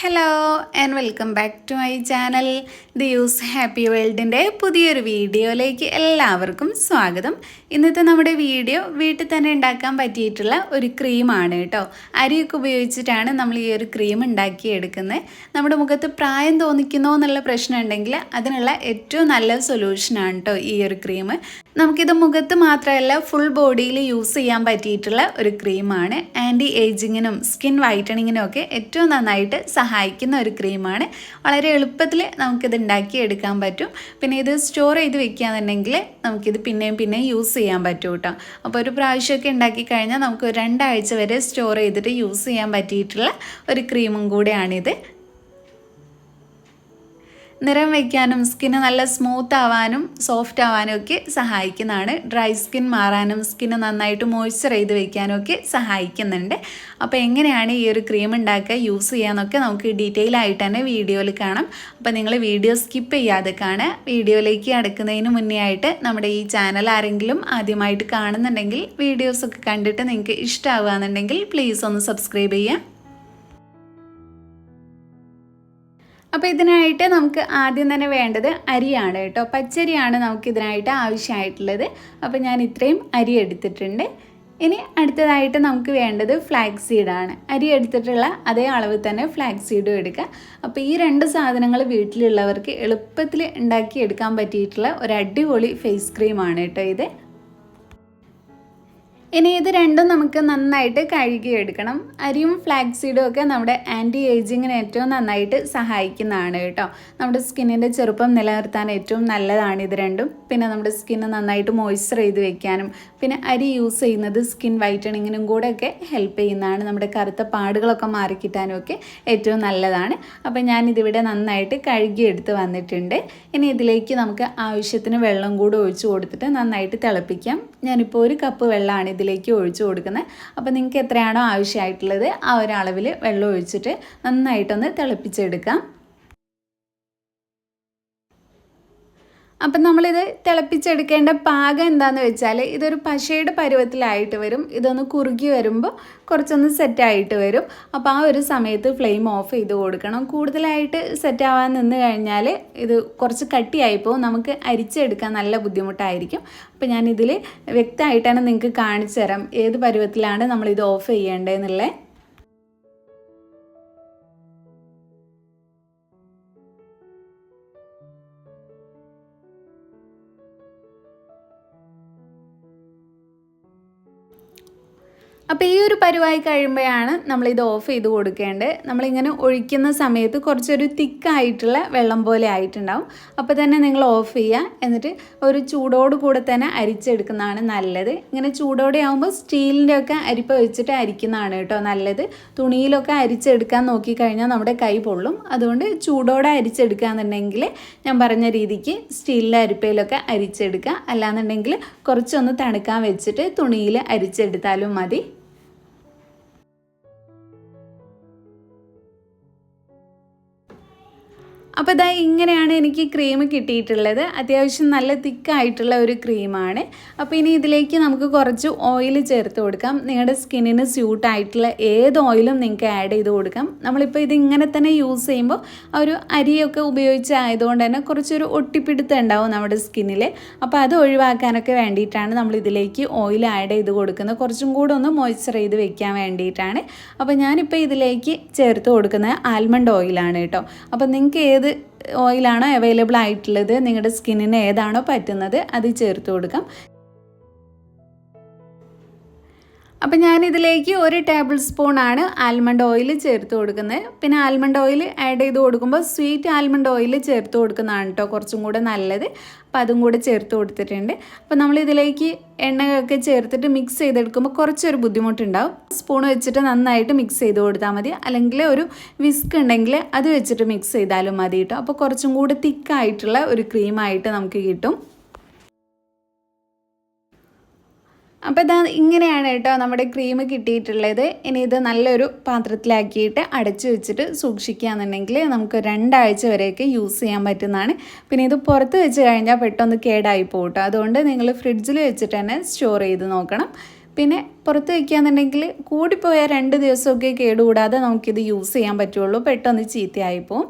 Hello and welcome back to my channel the use happy വേൾഡിന്റെ പുതിയൊരു വീഡിയോയിലേക്ക് എല്ലാവർക്കും സ്വാഗതം. ഇന്നത്തെ നമ്മുടെ വീഡിയോ വീട്ടിൽ തന്നെ ഉണ്ടാക്കാൻ പറ്റിയിട്ടുള്ള ഒരു ക്രീമാണ് കേട്ടോ. അരിയൊക്കെ ഉപയോഗിച്ചിട്ടാണ് നമ്മൾ ഈ ഒരു ക്രീം ഉണ്ടാക്കിയെടുക്കുന്നത്. നമ്മുടെ മുഖത്ത് പ്രായം തോന്നിക്കുന്നോ എന്നുള്ള പ്രശ്നം ഉണ്ടെങ്കിൽ അതിനുള്ള ഏറ്റവും നല്ല സൊല്യൂഷനാണ് കേട്ടോ ഈ ഒരു ക്രീം. നമുക്കിത് മുഖത്ത് മാത്രമല്ല ഫുൾ ബോഡിയിൽ യൂസ് ചെയ്യാൻ പറ്റിയിട്ടുള്ള ഒരു ക്രീമാണ്. ആന്റി ഏജിങ്ങിനും സ്കിൻ വൈറ്റണിങ്ങിനും ഒക്കെ ഏറ്റവും നന്നായിട്ട് സഹായിക്കുന്ന ഒരു ക്രീമാണ്. വളരെ എളുപ്പത്തിൽ നമുക്കിത് ഉണ്ടാക്കി എടുക്കാൻ പറ്റും. പിന്നെ ഇത് സ്റ്റോർ ചെയ്ത് വെക്കുകയാണെന്നുണ്ടെങ്കിൽ നമുക്കിത് പിന്നെയും പിന്നെയും യൂസ് ചെയ്യാൻ പറ്റും കേട്ടോ. അപ്പോൾ ഒരു പ്രാവശ്യമൊക്കെ ഉണ്ടാക്കി കഴിഞ്ഞാൽ നമുക്ക് രണ്ടാഴ്ച വരെ സ്റ്റോർ ചെയ്തിട്ട് യൂസ് ചെയ്യാൻ പറ്റിയിട്ടുള്ള ഒരു ക്രീമും കൂടെയാണിത്. നിറം വയ്ക്കാനും സ്കിന്ന് നല്ല സ്മൂത്ത് ആവാനും സോഫ്റ്റ് ആവാനും ഒക്കെ സഹായിക്കുന്നതാണ്. ഡ്രൈ സ്കിൻ മാറാനും സ്കിന്ന് നന്നായിട്ട് മോയ്സ്ചർ ചെയ്ത് വയ്ക്കാനും ഒക്കെ സഹായിക്കുന്നുണ്ട്. അപ്പോൾ എങ്ങനെയാണ് ഈ ഒരു ക്രീം ഉണ്ടാക്കുക യൂസ് ചെയ്യാമെന്നൊക്കെ നമുക്ക് ഡീറ്റെയിൽ ആയിട്ട് തന്നെ വീഡിയോയിൽ കാണാം. അപ്പോൾ നിങ്ങൾ വീഡിയോ സ്കിപ്പ് ചെയ്യാതെ കാണുക. വീഡിയോയിലേക്ക് അടക്കുന്നതിന് മുന്നേ ആയിട്ട് നമ്മുടെ ഈ ചാനൽ ആരെങ്കിലും ആദ്യമായിട്ട് കാണുന്നുണ്ടെങ്കിൽ വീഡിയോസൊക്കെ കണ്ടിട്ട് നിങ്ങൾക്ക് ഇഷ്ടമാവുകയെന്നുണ്ടെങ്കിൽ പ്ലീസ് ഒന്ന് സബ്സ്ക്രൈബ് ചെയ്യുക. അപ്പോൾ ഇതിനായിട്ട് നമുക്ക് ആദ്യം തന്നെ വേണ്ടത് അരിയാണ് കേട്ടോ. പച്ചരിയാണ് നമുക്ക് ഇതിനായിട്ട് ആവശ്യമായിട്ടുള്ളത്. അപ്പോൾ ഞാൻ ഇത്രയും അരി എടുത്തിട്ടുണ്ട്. ഇനി അടുത്തതായിട്ട് നമുക്ക് വേണ്ടത് ഫ്ലാക്സ് സീഡാണ് അരി എടുത്തിട്ടുള്ള അതേ അളവിൽ തന്നെ ഫ്ലാക്സ് സീഡും എടുക്കുക. അപ്പോൾ ഈ രണ്ട് സാധനങ്ങൾ വീട്ടിലുള്ളവർക്ക് എളുപ്പത്തിൽ ഉണ്ടാക്കി എടുക്കാൻ പറ്റിയിട്ടുള്ള ഒരു അടിപൊളി ഫേസ് ക്രീമാണ് കേട്ടോ ഇത്. ഇനി ഇത് രണ്ടും നമുക്ക് നന്നായിട്ട് കഴുകിയെടുക്കണം. അരിയും ഫ്ലാക്സീഡും ഒക്കെ നമ്മുടെ ആന്റി ഏജിങ്ങിന് ഏറ്റവും നന്നായിട്ട് സഹായിക്കുന്നതാണ് കേട്ടോ. നമ്മുടെ സ്കിന്നിന്റെ ചെറുപ്പം നിലനിർത്താൻ ഏറ്റവും നല്ലതാണ് ഇത് രണ്ടും. പിന്നെ നമ്മുടെ സ്കിന്ന് നന്നായിട്ട് മോയ്സ്ചർ ചെയ്ത് വെക്കാനും പിന്നെ അരി യൂസ് ചെയ്യുന്നത് സ്കിൻ വൈറ്റണിങ്ങിനും കൂടെ ഒക്കെ ഹെൽപ്പ് ചെയ്യുന്നതാണ് നമ്മുടെ കറുത്ത പാടുകളൊക്കെ മാറിക്കിട്ടാനും ഒക്കെ ഏറ്റവും നല്ലതാണ്. അപ്പോൾ ഞാനിതിവിടെ നന്നായിട്ട് കഴുകിയെടുത്ത് വന്നിട്ടുണ്ട്. ഇനി ഇതിലേക്ക് നമുക്ക് ആവശ്യത്തിന് വെള്ളം കൂടെ ഒഴിച്ച് കൊടുത്തിട്ട് നന്നായിട്ട് തിളപ്പിക്കാം. ഞാനിപ്പോൾ ഒരു കപ്പ് വെള്ളമാണ് ഇതിലേക്ക് ഒഴിച്ചു കൊടുക്കുന്നത്. അപ്പോൾ നിങ്ങൾക്ക് എത്രയാണോ ആവശ്യമായിട്ടുള്ളത് ആ ഒരളവിൽ വെള്ളം ഒഴിച്ചിട്ട് നന്നായിട്ടൊന്ന് തിളപ്പിച്ചെടുക്കാം. അപ്പം നമ്മളിത് തിളപ്പിച്ചെടുക്കേണ്ട പാകം എന്താണെന്ന് വെച്ചാൽ ഇതൊരു പശയുടെ പരുവത്തിലായിട്ട് വരും. ഇതൊന്ന് കുറുകി വരുമ്പോൾ കുറച്ചൊന്ന് സെറ്റായിട്ട് വരും. അപ്പോൾ ആ ഒരു സമയത്ത് ഫ്ലെയിം ഓഫ് ചെയ്ത് കൊടുക്കണം. കൂടുതലായിട്ട് സെറ്റാവാൻ നിന്ന് കഴിഞ്ഞാൽ ഇത് കുറച്ച് കട്ടിയായി പോകും. നമുക്ക് അരിച്ചെടുക്കാൻ നല്ല ബുദ്ധിമുട്ടായിരിക്കും. അപ്പോൾ ഞാനിതിൽ വ്യക്തമായിട്ടാണ് നിങ്ങൾക്ക് കാണിച്ചു തരാം. ഏത് പരുവത്തിലാണ് നമ്മളിത് ഓഫ് ചെയ്യേണ്ടതെന്നുള്ളത് അപ്പോൾ ഈ ഒരു പരുവായി കഴിയുമ്പോഴാണ് നമ്മളിത് ഓഫ് ചെയ്ത് കൊടുക്കേണ്ടത്. നമ്മളിങ്ങനെ ഒഴിക്കുന്ന സമയത്ത് കുറച്ചൊരു തിക്കായിട്ടുള്ള വെള്ളം പോലെ ആയിട്ടുണ്ടാവും. അപ്പോൾ തന്നെ നിങ്ങൾ ഓഫ് ചെയ്യുക. എന്നിട്ട് ഒരു ചൂടോട് കൂടെ തന്നെ അരിച്ചെടുക്കുന്നതാണ് നല്ലത്. ഇങ്ങനെ ചൂടോടെ ആകുമ്പോൾ സ്റ്റീലിന്റെ ഒക്കെ അരിപ്പ വെച്ചിട്ട് അരിക്കുന്നതാണ് കേട്ടോ നല്ലത്. തുണിയിലൊക്കെ അരിച്ചെടുക്കാൻ നോക്കിക്കഴിഞ്ഞാൽ നമ്മുടെ കൈ പൊള്ളും. അതുകൊണ്ട് ചൂടോടെ അരിച്ചെടുക്കുകയെന്നുണ്ടെങ്കിൽ ഞാൻ പറഞ്ഞ രീതിക്ക് സ്റ്റീലിന്റെ അരിപ്പയിലൊക്കെ അരിച്ചെടുക്കുക. അല്ലാന്നുണ്ടെങ്കിൽ കുറച്ചൊന്ന് തണുക്കാൻ വെച്ചിട്ട് തുണിയിൽ അരിച്ചെടുത്താലും മതി. അപ്പോൾ ഇതാ ഇങ്ങനെയാണ് എനിക്ക് ക്രീം കിട്ടിയിട്ടുള്ളത്. അത്യാവശ്യം നല്ല തിക്കായിട്ടുള്ള ഒരു ക്രീമാണ് അപ്പോൾ ഇനി ഇതിലേക്ക് നമുക്ക് കുറച്ച് ഓയിൽ ചേർത്ത് കൊടുക്കാം. നിങ്ങളുടെ സ്കിന്നിന് സ്യൂട്ടായിട്ടുള്ള ഏത് ഓയിലും നിങ്ങൾക്ക് ആഡ് ചെയ്ത് കൊടുക്കാം. നമ്മളിപ്പോൾ ഇത് ഇങ്ങനെ തന്നെ യൂസ് ചെയ്യുമ്പോൾ ഒരു അരിയൊക്കെ ഉപയോഗിച്ചായതുകൊണ്ട് തന്നെ കുറച്ചൊരു ഒട്ടിപ്പിടുത്തം ഉണ്ടാവും നമ്മുടെ സ്കിന്നിൽ അപ്പോൾ അത് ഒഴിവാക്കാനൊക്കെ വേണ്ടിയിട്ടാണ് നമ്മൾ ഇതിലേക്ക് ഓയിൽ ആഡ് ചെയ്ത് കൊടുക്കുന്നത്. കുറച്ചും കൂടെ ഒന്ന് മോയ്സ്ചർ ചെയ്ത് വെക്കാൻ വേണ്ടിയിട്ടാണ്. അപ്പോൾ ഞാനിപ്പോൾ ഇതിലേക്ക് ചേർത്ത് കൊടുക്കുന്നത് ആൽമണ്ട് ഓയിലാണ് കേട്ടോ. അപ്പോൾ നിങ്ങൾക്ക് ഏത് ഓയിലാണോ അവൈലബിൾ ആയിട്ടുള്ളത്? നിങ്ങളുടെ സ്കിന്നിന് ഏതാണോ പറ്റുന്നത്? അത് ചേർത്ത് കൊടുക്കാം. അപ്പം ഞാനിതിലേക്ക് ഒരു ടേബിൾ സ്പൂണാണ് ആൽമണ്ട് ഓയിൽ ചേർത്ത് കൊടുക്കുന്നത്. പിന്നെ ആൽമണ്ട് ഓയിൽ ആഡ് ചെയ്ത് കൊടുക്കുമ്പോൾ സ്വീറ്റ് ആൽമണ്ട് ഓയിൽ ചേർത്ത് കൊടുക്കുന്നതാണ് കേട്ടോ കുറച്ചും കൂടെ നല്ലത്. അപ്പോൾ അതും കൂടെ ചേർത്ത് കൊടുത്തിട്ടുണ്ട്. അപ്പോൾ നമ്മൾ ഇതിലേക്ക് എണ്ണയൊക്കെ ചേർത്തിട്ട് മിക്സ് ചെയ്തെടുക്കുമ്പോൾ കുറച്ചൊരു ബുദ്ധിമുട്ടുണ്ടാവും. സ്പൂൺ വെച്ചിട്ട് നന്നായിട്ട് മിക്സ് ചെയ്ത് കൊടുത്താൽ മതി. അല്ലെങ്കിൽ ഒരു വിസ്ക് ഉണ്ടെങ്കിൽ അത് വെച്ചിട്ട് മിക്സ് ചെയ്താലും മതി കേട്ടോ അപ്പോൾ കുറച്ചും കൂടെ തിക്കായിട്ടുള്ള ഒരു ക്രീമായിട്ട് നമുക്ക് കിട്ടും. അപ്പോൾ ഇതാ ഇങ്ങനെയാണ് കേട്ടോ നമ്മുടെ ക്രീം കിട്ടിയിട്ടുള്ളത്. ഇനി ഇത് നല്ലൊരു പാത്രത്തിലാക്കിയിട്ട് അടച്ചു വെച്ചിട്ട് സൂക്ഷിക്കുകയെന്നുണ്ടെങ്കിൽ നമുക്ക് രണ്ടാഴ്ച വരെയൊക്കെ യൂസ് ചെയ്യാൻ പറ്റുന്നതാണ്. പിന്നെ ഇത് പുറത്ത് വെച്ച് കഴിഞ്ഞാൽ പെട്ടെന്ന് കേടായി പോകും അതുകൊണ്ട് നിങ്ങൾ ഫ്രിഡ്ജിൽ വെച്ചിട്ട് തന്നെ സ്റ്റോർ ചെയ്ത് നോക്കണം. പിന്നെ പുറത്ത് വയ്ക്കുകയെന്നുണ്ടെങ്കിൽ കൂടിപ്പോയാൽ രണ്ട് ദിവസമൊക്കെ കേടുകൂടാതെ നമുക്കിത് യൂസ് ചെയ്യാൻ പറ്റുള്ളൂ. പെട്ടെന്ന് ചീത്തയായിപ്പോവും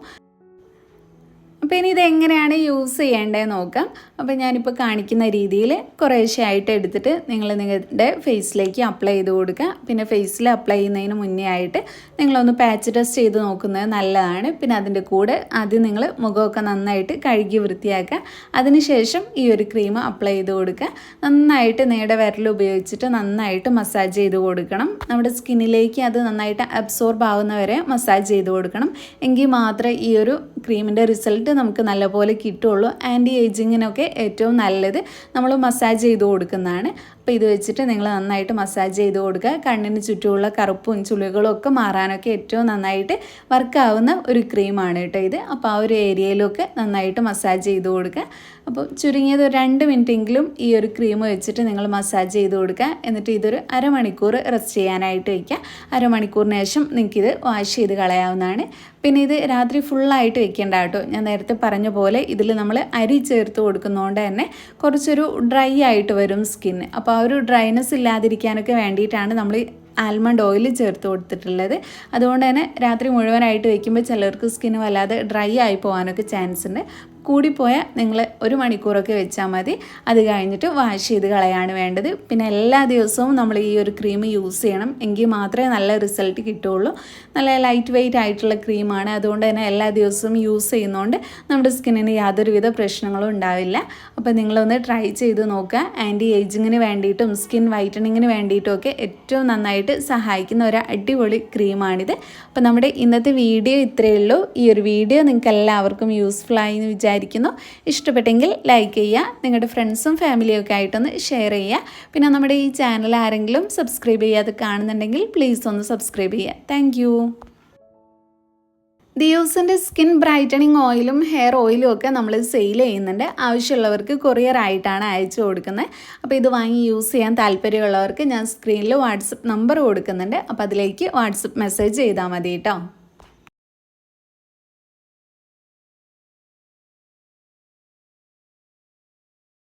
അപ്പോൾ ഇനി ഇതെങ്ങനെയാണ് യൂസ് ചെയ്യേണ്ടത് നോക്കാം. അപ്പോൾ ഞാനിപ്പോൾ കാണിക്കുന്ന രീതിയിൽ കുറേശ്ശെ ആയിട്ട് എടുത്തിട്ട് നിങ്ങൾ നിങ്ങളുടെ ഫേസിലേക്ക് അപ്ലൈ ചെയ്ത് കൊടുക്കുക. പിന്നെ ഫേസിൽ അപ്ലൈ ചെയ്യുന്നതിന് മുന്നേ ആയിട്ട് നിങ്ങളൊന്ന് പാച്ച് ടെസ്റ്റ് ചെയ്ത് നോക്കുന്നത് നല്ലതാണ്. പിന്നെ അതിന്റെ കൂടെ ആദ്യം നിങ്ങൾ മുഖമൊക്കെ നന്നായിട്ട് കഴുകി വൃത്തിയാക്കുക. അതിനുശേഷം ഈ ഒരു ക്രീം അപ്ലൈ ചെയ്ത് കൊടുക്കുക. നന്നായിട്ട് നിങ്ങളുടെ വിരൽ ഉപയോഗിച്ചിട്ട് നന്നായിട്ട് മസാജ് ചെയ്ത് കൊടുക്കണം. നമ്മുടെ സ്കിന്നിലേക്ക് അത് നന്നായിട്ട് അബ്സോർബ് ആവുന്നവരെ മസാജ് ചെയ്ത് കൊടുക്കണം. എങ്കിൽ മാത്രമേ ഈ ഒരു ക്രീമിന്റെ റിസൾട്ട് നമുക്ക് നല്ലപോലെ കിട്ടുള്ളൂ. ആന്റി ഏജിങ്ങിനൊക്കെ ഏറ്റവും നല്ലത് നമ്മൾ മസാജ് ചെയ്ത് കൊടുക്കുന്നതാണ്. അപ്പോൾ ഇത് വെച്ചിട്ട് നിങ്ങൾ നന്നായിട്ട് മസാജ് ചെയ്ത് കൊടുക്കുക. കണ്ണിന് ചുറ്റുമുള്ള കറുപ്പും ചുളികളും ഒക്കെ മാറാനൊക്കെ ഏറ്റവും നന്നായിട്ട് വർക്കാവുന്ന ഒരു ക്രീമാണ് കേട്ടോ ഇത്. അപ്പോൾ ആ ഒരു ഏരിയയിലൊക്കെ നന്നായിട്ട് മസാജ് ചെയ്ത് കൊടുക്കുക. അപ്പോൾ ചുരുങ്ങിയത് ഒരു രണ്ട് മിനിറ്റെങ്കിലും ഈ ഒരു ക്രീം വെച്ചിട്ട് നിങ്ങൾ മസാജ് ചെയ്ത് കൊടുക്കുക. എന്നിട്ട് ഇതൊരു അരമണിക്കൂർ റെസ്റ്റ് ചെയ്യാനായിട്ട് വയ്ക്കുക അരമണിക്കൂറിന് ശേഷം നിങ്ങൾക്കിത് വാഷ് ചെയ്ത് കളയാവുന്നതാണ്. പിന്നെ ഇത് രാത്രി ഫുള്ളായിട്ട് വെക്കേണ്ട കേട്ടോ. ഞാൻ നേരത്തെ പറഞ്ഞ പോലെ ഇതിൽ നമ്മൾ അരി ചേർത്ത് കൊടുക്കുന്നതുകൊണ്ട് തന്നെ കുറച്ചൊരു ഡ്രൈ ആയിട്ട് വരും സ്കിന്ന് അപ്പോൾ ആ ഒരു ഡ്രൈനെസ് ഇല്ലാതിരിക്കാനൊക്കെ വേണ്ടിയിട്ടാണ് നമ്മൾ ആൽമണ്ട് ഓയിൽ ചേർത്ത് കൊടുത്തിട്ടുള്ളത്. അതുകൊണ്ട് തന്നെ രാത്രി മുഴുവനായിട്ട് വയ്ക്കുമ്പോൾ ചിലർക്ക് സ്കിന്ന് വല്ലാതെ ഡ്രൈ ആയി പോകാനൊക്കെ ചാൻസ് ഉണ്ട്. കൂടിപ്പോയാൽ നിങ്ങൾ ഒരു മണിക്കൂറൊക്കെ വെച്ചാൽ മതി. അത് കഴിഞ്ഞിട്ട് വാഷ് ചെയ്ത് കളയാണ് വേണ്ടത്. പിന്നെ എല്ലാ ദിവസവും നമ്മൾ ഈ ഒരു ക്രീം യൂസ് ചെയ്യണം. എങ്കിൽ മാത്രമേ നല്ല റിസൾട്ട് കിട്ടുള്ളൂ നല്ല ലൈറ്റ് വെയിറ്റ് ആയിട്ടുള്ള ക്രീമാണ് അതുകൊണ്ട് തന്നെ എല്ലാ ദിവസവും യൂസ് ചെയ്യുന്നതുകൊണ്ട് നമ്മുടെ സ്കിന്നിന് യാതൊരുവിധ പ്രശ്നങ്ങളും ഉണ്ടാവില്ല. അപ്പോൾ നിങ്ങളൊന്ന് ട്രൈ ചെയ്ത് നോക്കുക. ആന്റി ഏജിങ്ങിന് വേണ്ടിയിട്ടും സ്കിൻ വൈറ്റനിങ്ങിന് വേണ്ടിയിട്ടും ഒക്കെ ഏറ്റവും നന്നായിട്ട് സഹായിക്കുന്ന ഒരു അടിപൊളി ക്രീമാണിത് അപ്പോൾ നമ്മുടെ ഇന്നത്തെ വീഡിയോ ഇത്രയേ ഉള്ളൂ. ഈ ഒരു വീഡിയോ നിങ്ങൾക്ക് എല്ലാവർക്കും യൂസ്ഫുൾ ആയി എന്ന് വിചാരിക്കുന്നു ഇഷ്ടപ്പെട്ടെങ്കിൽ ലൈക്ക് ചെയ്യുക നിങ്ങളുടെ ഫ്രണ്ട്സും ഫാമിലിയും ഒക്കെ ആയിട്ടൊന്ന് ഷെയർ ചെയ്യുക. പിന്നെ നമ്മുടെ ഈ ചാനൽ ആരെങ്കിലും സബ്സ്ക്രൈബ് ചെയ്യാതെ കാണുന്നുണ്ടെങ്കിൽ പ്ലീസ് ഒന്ന് സബ്സ്ക്രൈബ് ചെയ്യുക. താങ്ക് ദിയോസിന്റെ സ്കിൻ ബ്രൈറ്റനിങ് ഓയിലും ഹെയർ ഓയിലും ഒക്കെ നമ്മൾ സെയിൽ ചെയ്യുന്നുണ്ട്. ആവശ്യമുള്ളവർക്ക് കൊറിയർ ആയിട്ടാണ് അയച്ചു കൊടുക്കുന്നത്. അപ്പോൾ ഇത് വാങ്ങി യൂസ് ചെയ്യാൻ താല്പര്യമുള്ളവർക്ക് ഞാൻ സ്ക്രീനിൽ വാട്സപ്പ് നമ്പർ കൊടുക്കുന്നുണ്ട്. അപ്പോൾ അതിലേക്ക് വാട്സപ്പ് മെസ്സേജ് ചെയ്താൽ മതി കേട്ടോ.